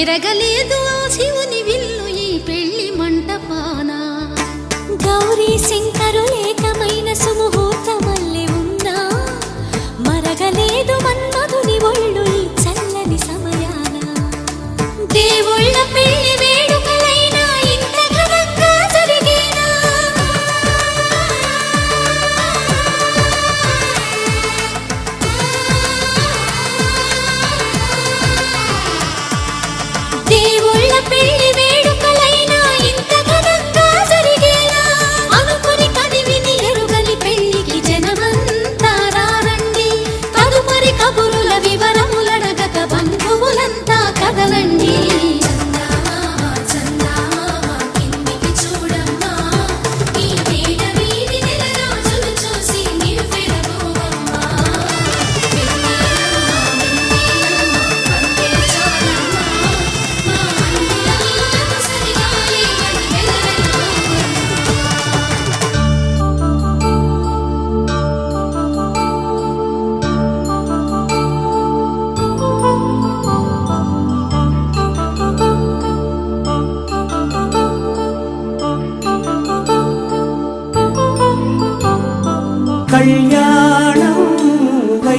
విరగలేదు ఆ శివుని విల్లు ఈ పెళ్ళి మంటపాన. గౌరీ సింగ్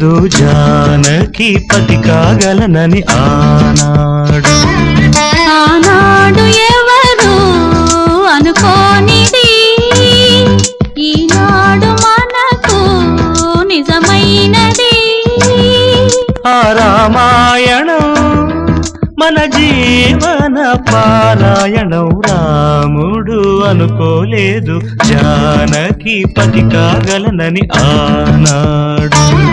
అనుకోలేదు జానకి పతి కాగలనని ఆనాడు. ఆనాడు ఎవరు అనుకోనిది? ఈనాడు మనకు నిజమైనది. ఆ రామాయణం మన జీవన పారాయణం. రాముడు అనుకోలేదు జానకి పతి కాగలనని ఆనాడు.